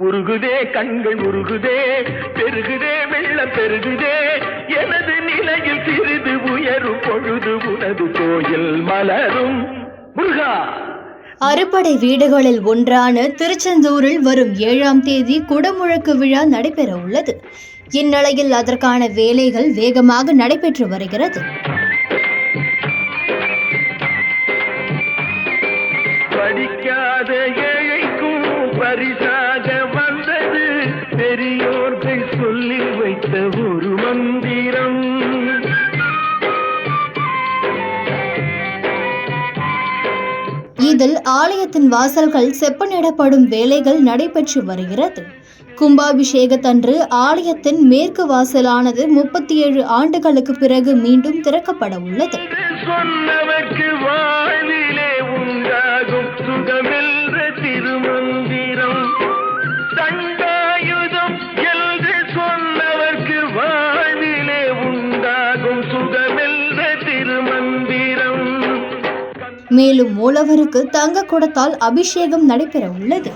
உருகுதே கண்கள் உருகுதே பெருகுதே வெள்ளம் பெருகுதே. எனது நிலையில் சிறிது உயரும் பொழுது உனது கோயில் மலரும். முருகா! அறுபடை வீடுகளில் ஒன்றான திருச்செந்தூரில் வரும் ஏழாம் தேதி குடமுழக்கு விழா நடைபெற உள்ளது. இந்நிலையில் அதற்கான வேலைகள் வேகமாக நடைபெற்று வருகிறது. படிக்காத ஏழைக்கும் வந்தது பெரியோர்கள் சொல்லி வைத்த ஒரு மந்திரம். இதில் ஆலயத்தின் வாசல்கள் செப்பனிடப்படும் வேலைகள் நடைபெற்று வருகிறது. கும்பாபிஷேகத்தன்று ஆலயத்தின் மேற்கு வாசலானது முப்பத்தி ஏழு ஆண்டுகளுக்கு பிறகு மீண்டும் திறக்கப்பட உள்ளது மேலும் மூலவருக்கு தங்க குடத்தால் அபிஷேகம் நடைபெற உள்ளது.